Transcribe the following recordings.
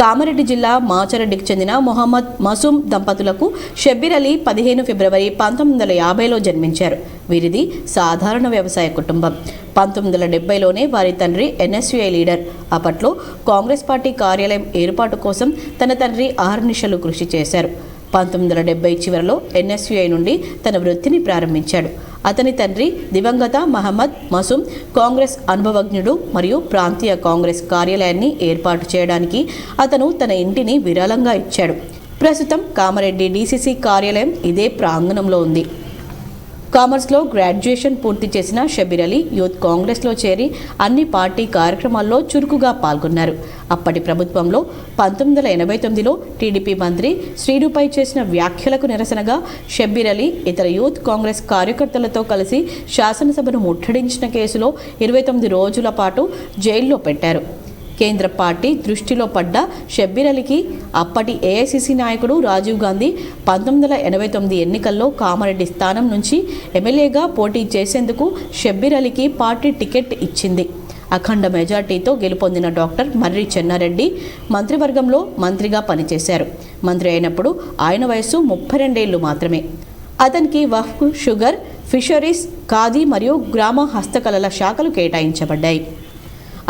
కామారెడ్డి జిల్లా మాచరెడ్డికి చెందిన మొహమ్మద్ మసూమ్ దంపతులకు షబ్బీర్ అలీ పదిహేను ఫిబ్రవరి పంతొమ్మిది వందల యాభైలో జన్మించారు. వీరిది సాధారణ వ్యవసాయ కుటుంబం. పంతొమ్మిది వందల డెబ్బైలోనే వారి తండ్రి ఎన్ఎస్యుఐ లీడర్. అప్పట్లో కాంగ్రెస్ పార్టీ కార్యాలయం ఏర్పాటు కోసం తన తండ్రి ఆహర్నిశలు కృషి చేశారు. పంతొమ్మిది వందల డెబ్బై చివరిలో ఎన్ఎస్యుఐ నుండి తన వృత్తిని ప్రారంభించాడు. అతని తండ్రి దివంగత మహమ్మద్ మసూమ్ కాంగ్రెస్ అనుభవజ్ఞుడు మరియు ప్రాంతీయ కాంగ్రెస్ కార్యాలయాన్ని ఏర్పాటు చేయడానికి అతను తన ఇంటిని విరాళంగా ఇచ్చాడు. ప్రస్తుతం కామారెడ్డి డీసీసీ కార్యాలయం ఇదే ప్రాంగణంలో ఉంది. కామర్స్లో గ్రాడ్యుయేషన్ పూర్తి చేసిన షబీర్ అలీ యూత్ కాంగ్రెస్లో చేరి అన్ని పార్టీ కార్యక్రమాల్లో చురుకుగా పాల్గొన్నారు. అప్పటి ప్రభుత్వంలో పంతొమ్మిది వందల ఎనభై తొమ్మిదిలో టీడీపీ మంత్రి శ్రీనుపై చేసిన వ్యాఖ్యలకు నిరసనగా షబ్బీర్ అలీ ఇతర యూత్ కాంగ్రెస్ కార్యకర్తలతో కలిసి శాసనసభను ముట్టడించిన కేసులో ఇరవై తొమ్మిది రోజుల పాటు జైల్లో పెట్టారు. కేంద్ర పార్టీ దృష్టిలో పడ్డ షబ్బీర్ అలీకి అప్పటి ఏఐసిసి నాయకుడు రాజీవ్ గాంధీ పంతొమ్మిది వందల ఎనభై తొమ్మిది ఎన్నికల్లో కామారెడ్డి స్థానం నుంచి ఎమ్మెల్యేగా పోటీ చేసేందుకు షబ్బీర్ అలీకి పార్టీ టికెట్ ఇచ్చింది. అఖండ మెజార్టీతో గెలుపొందిన డాక్టర్ మర్రి చెన్నారెడ్డి మంత్రివర్గంలో మంత్రిగా పనిచేశారు. మంత్రి అయినప్పుడు ఆయన వయస్సు ముప్పై రెండేళ్ళు మాత్రమే. అతనికి వఫ్ షుగర్ ఫిషరీస్ ఖాదీ మరియు గ్రామ హస్తకళల శాఖలు కేటాయించబడ్డాయి.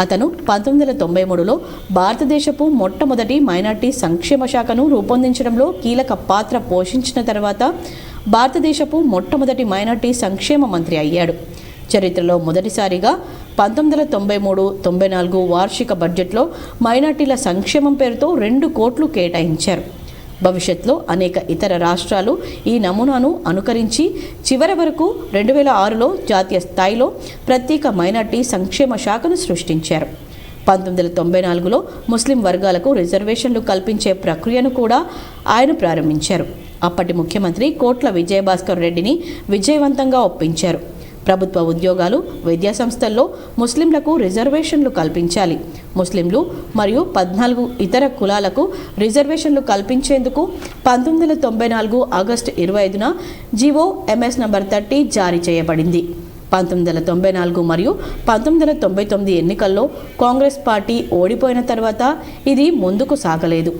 అతను పంతొమ్మిది వందల తొంభై మూడులో భారతదేశపు మొట్టమొదటి మైనార్టీ సంక్షేమ శాఖను రూపొందించడంలో కీలక పాత్ర పోషించిన తర్వాత భారతదేశపు మొట్టమొదటి మైనార్టీ సంక్షేమ మంత్రి అయ్యాడు. చరిత్రలో మొదటిసారిగా పంతొమ్మిది వందల తొంభై మూడు తొంభై నాలుగు వార్షిక బడ్జెట్లో మైనార్టీల సంక్షేమం పేరుతో రెండు కోట్లు కేటాయించారు. భవిష్యత్తులో అనేక ఇతర రాష్ట్రాలు ఈ నమూనాను అనుకరించి చివరి వరకు రెండు వేల ఆరులో జాతీయ స్థాయిలో ప్రత్యేక మైనార్టీ సంక్షేమ శాఖను సృష్టించారు. పంతొమ్మిది వందల తొంభై నాలుగులో ముస్లిం వర్గాలకు రిజర్వేషన్లు కల్పించే ప్రక్రియను కూడా ఆయన ప్రారంభించారు. అప్పటి ముఖ్యమంత్రి కోట్ల విజయభాస్కర్ రెడ్డిని విజయవంతంగా ఒప్పించారు. ప్రభుత్వ ఉద్యోగాలు విద్యా సంస్థల్లో ముస్లింలకు రిజర్వేషన్లు కల్పించాలి. ముస్లింలు మరియు పద్నాలుగు ఇతర కులాలకు రిజర్వేషన్లు కల్పించేందుకు పంతొమ్మిది వందల తొంభై నాలుగు ఆగస్టు ఇరవై ఐదున జీవో ఎంఎస్ నంబర్ థర్టీ జారీ చేయబడింది. పంతొమ్మిది వందల తొంభై నాలుగు మరియు పంతొమ్మిది వందల తొంభై తొమ్మిది ఎన్నికల్లో కాంగ్రెస్ పార్టీ ఓడిపోయిన తర్వాత ఇది ముందుకు సాగలేదు.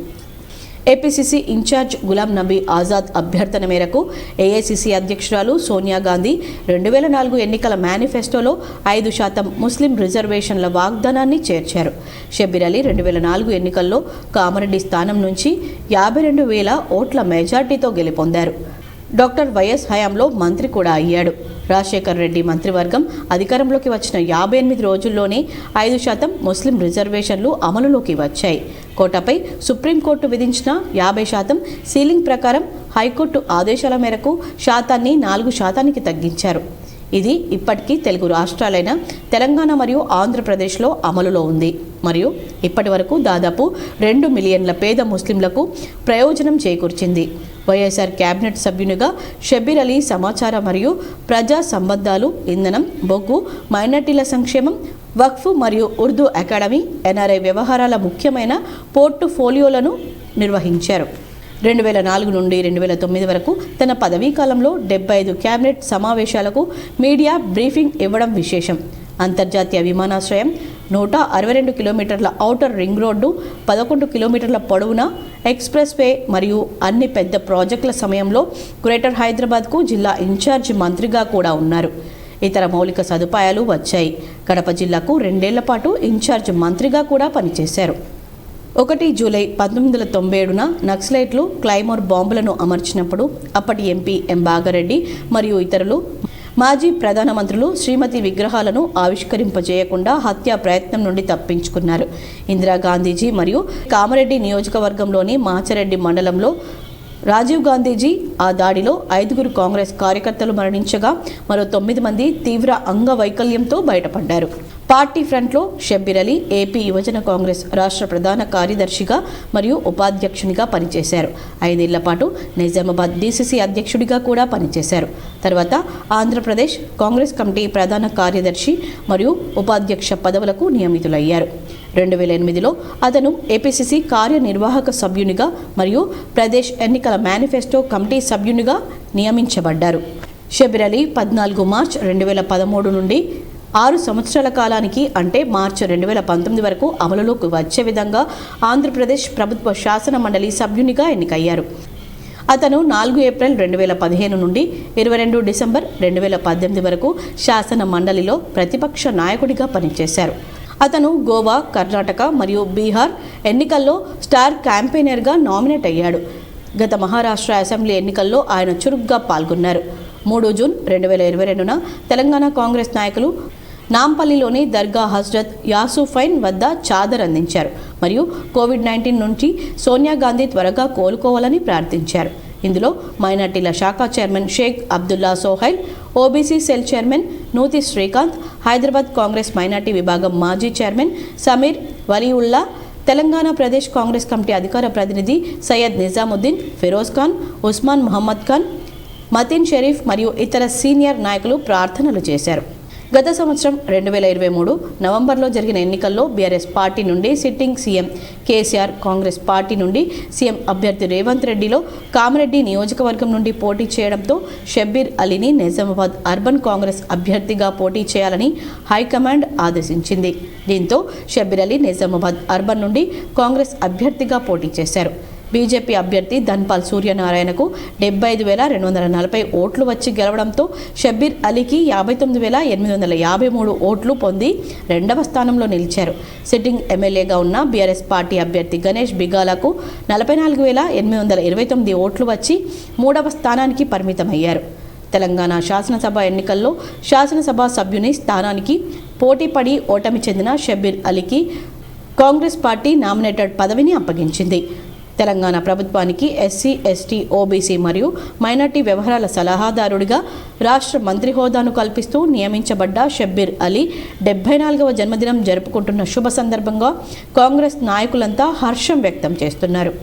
ఏపీసీసీ ఇన్ఛార్జ్ గులాం నబీ ఆజాద్ అభ్యర్థన మేరకు ఏఐసీసీ అధ్యక్షురాలు సోనియా గాంధీ రెండు వేల నాలుగు ఎన్నికల మేనిఫెస్టోలో ఐదు శాతం ముస్లిం రిజర్వేషన్ల వాగ్దానాన్ని చేర్చారు. షబీర్ అలీ రెండు వేల నాలుగు ఎన్నికల్లో కామారెడ్డి స్థానం నుంచి యాభై రెండు వేల ఓట్ల మెజార్టీతో గెలుపొందారు. డాక్టర్ వైఎస్ హయాంలో మంత్రి కూడా అయ్యాడు. రాజశేఖర్ రెడ్డి మంత్రివర్గం అధికారంలోకి వచ్చిన యాభై ఎనిమిది రోజుల్లోనే ఐదు శాతం ముస్లిం రిజర్వేషన్లు అమలులోకి వచ్చాయి. కోటపై సుప్రీంకోర్టు విధించిన యాభై శాతం సీలింగ్ ప్రకారం హైకోర్టు ఆదేశాల మేరకు శాతాన్ని నాలుగు శాతానికి తగ్గించారు. ఇది ఇప్పటికీ తెలుగు రాష్ట్రాలైన తెలంగాణ మరియు ఆంధ్రప్రదేశ్లో అమలులో ఉంది. మరియు ఇప్పటి వరకు దాదాపు రెండు మిలియన్ల పేద ముస్లింలకు ప్రయోజనం చేకూర్చింది. వైఎస్ఆర్ కేబినెట్ సభ్యునిగా షబీర్ అలీ సమాచార మరియు ప్రజా సంబంధాలు ఇంధనం బొగ్గు మైనార్టీల సంక్షేమం వక్ఫ్ మరియు ఉర్దూ అకాడమీ ఎన్ఆర్ఐ వ్యవహారాల ముఖ్యమైన పోర్టుఫోలియోలను నిర్వహించారు. రెండు వేల నాలుగు నుండి రెండు వేల తొమ్మిది వరకు తన పదవీ కాలంలో డెబ్బై ఐదు కేబినెట్ సమావేశాలకు మీడియా బ్రీఫింగ్ ఇవ్వడం విశేషం. అంతర్జాతీయ విమానాశ్రయం నూట అరవై రెండు కిలోమీటర్ల ఔటర్ రింగ్ రోడ్డు పదకొండు కిలోమీటర్ల పొడవున ఎక్స్ప్రెస్ వే మరియు అన్ని పెద్ద ప్రాజెక్టుల సమయంలో గ్రేటర్ హైదరాబాద్కు జిల్లా ఇన్ఛార్జి మంత్రిగా కూడా ఉన్నారు. ఇతర మౌలిక సదుపాయాలు వచ్చాయి. కడప జిల్లాకు రెండేళ్ళ పాటు ఇన్ఛార్జ్ మంత్రిగా కూడా పనిచేశారు. ఒకటి జూలై పంతొమ్మిది వందల తొంభై ఏడున నక్సలైట్లు క్లైమోర్ బాంబులను అమర్చినప్పుడు అప్పటి ఎంపీ ఎం బాగారెడ్డి మరియు ఇతరులు మాజీ ప్రధానమంత్రులు శ్రీమతి విగ్రహాలను ఆవిష్కరింపజేయకుండా హత్యా ప్రయత్నం నుండి తప్పించుకున్నారు. ఇందిరాగాంధీజీ మరియు కామారెడ్డి నియోజకవర్గంలోని మాచరెడ్డి మండలంలో రాజీవ్ గాంధీజీ ఆ దాడిలో ఐదుగురు కాంగ్రెస్ కార్యకర్తలు మరణించగా మరో తొమ్మిది మంది తీవ్ర అంగవైకల్యంతో బయటపడ్డారు. పార్టీ ఫ్రంట్లో షబ్బీర్ అలీ ఏపీ యువజన కాంగ్రెస్ రాష్ట్ర ప్రధాన కార్యదర్శిగా మరియు ఉపాధ్యక్షునిగా పనిచేశారు. ఐదేళ్ళ పాటు నిజామాబాద్ డీసీసీ అధ్యక్షుడిగా కూడా పనిచేశారు. తర్వాత ఆంధ్రప్రదేశ్ కాంగ్రెస్ కమిటీ ప్రధాన కార్యదర్శి మరియు ఉపాధ్యక్ష పదవులకు నియమితులయ్యారు. రెండు వేల ఎనిమిదిలో అతను ఏపీసీసీ కార్యనిర్వాహక సభ్యునిగా మరియు ప్రదేశ్ ఎన్నికల మేనిఫెస్టో కమిటీ సభ్యునిగా నియమించబడ్డారు. షబీర్ అలీ పద్నాలుగు మార్చ్ రెండు వేల పదమూడు నుండి ఆరు సంవత్సరాల కాలానికి అంటే మార్చి రెండు వేల పంతొమ్మిది వరకు అమలులోకి వచ్చే విధంగా ఆంధ్రప్రదేశ్ ప్రభుత్వ శాసన మండలి సభ్యునిగా ఎన్నికయ్యారు. అతను నాలుగు ఏప్రిల్ రెండు వేల పదిహేను నుండి ఇరవై రెండు డిసెంబర్ రెండు వేల పద్దెనిమిది వరకు శాసన మండలిలో ప్రతిపక్ష నాయకుడిగా పనిచేశారు. అతను గోవా కర్ణాటక మరియు బీహార్ ఎన్నికల్లో స్టార్ క్యాంపెయినర్గా నామినేట్ అయ్యాడు. గత మహారాష్ట్ర అసెంబ్లీ ఎన్నికల్లో ఆయన చురుగ్గా పాల్గొన్నారు. మూడు జూన్ రెండు వేల ఇరవై రెండున తెలంగాణ కాంగ్రెస్ నాయకులు నాంపల్లిలోని దర్గా హజ్రత్ యాసుఫైన్ వద్ద చాదర్ అందించారు మరియు కోవిడ్ నైన్టీన్ నుంచి సోనియా గాంధీ త్వరగా కోలుకోవాలని ప్రార్థించారు. ఇందులో మైనార్టీల శాఖ chairman Sheikh Abdullah Sohail OBC cell chairman Nuthi Srikanth Hyderabad Congress minority విభాగం మాజీ చైర్మన్ సమీర్ వలీవుల్లా తెలంగాణ ప్రదేశ్ కాంగ్రెస్ కమిటీ అధికార ప్రతినిధి సయ్యద్ నిజాముద్దీన్ ఫిరోజ్ ఖాన్ ఉస్మాన్ మహమ్మద్ ఖాన్ మతిన్ షరీఫ్ మరియు ఇతర సీనియర్ నాయకులు ప్రార్థనలు చేశారు. గత సంవత్సరం రెండు వేల ఇరవై మూడు నవంబర్లో జరిగిన ఎన్నికల్లో బీఆర్ఎస్ పార్టీ నుండి sitting CM KCR Congress party నుండి సీఎం అభ్యర్థి రేవంత్ రెడ్డిలో కామరెడ్డి నియోజకవర్గం నుండి పోటీ చేయడంతో షబ్బీర్ అలీని నిజామాబాద్ అర్బన్ కాంగ్రెస్ అభ్యర్థిగా పోటీ చేయాలని హైకమాండ్ ఆదేశించింది. దీంతో షబ్బీర్ అలీ నిజామాబాద్ అర్బన్ నుండి కాంగ్రెస్ అభ్యర్థిగా పోటీ చేశారు. బీజేపీ అభ్యర్థి ధన్పాల్ సూర్యనారాయణకు డెబ్బై ఐదు వేల రెండు వందల నలభై ఓట్లు వచ్చి గెలవడంతో షబ్బీర్ అలీకి యాభై తొమ్మిది వేల ఎనిమిది వందల యాభై మూడు ఓట్లు పొంది రెండవ స్థానంలో నిలిచారు. సిట్టింగ్ ఎమ్మెల్యేగా ఉన్న బీఆర్ఎస్ పార్టీ అభ్యర్థి గణేష్ బిగాలకు నలభై నాలుగు వేల ఎనిమిది వందల ఇరవై తొమ్మిది ఓట్లు వచ్చి మూడవ స్థానానికి పరిమితమయ్యారు. తెలంగాణ శాసనసభ ఎన్నికల్లో శాసనసభ సభ్యుని స్థానానికి పోటీపడి ఓటమి చెందిన షబ్బీర్ అలీకి కాంగ్రెస్ పార్టీ నామినేటెడ్ పదవిని అప్పగించింది. తెలంగాణ ప్రభుత్వానికి ఎస్సీ ఎస్టీ ఓబీసీ మరియు మైనార్టీ వ్యవహారాల సలహాదారుడిగా రాష్ట్ర మంత్రి హోదాను కల్పిస్తూ నియమించబడ్డ షబ్బీర్ అలీ డెబ్బై నాలుగవ జన్మదినం జరుపుకుంటున్న శుభ సందర్భంగా కాంగ్రెస్ నాయకులంతా హర్షం వ్యక్తం చేస్తున్నారు.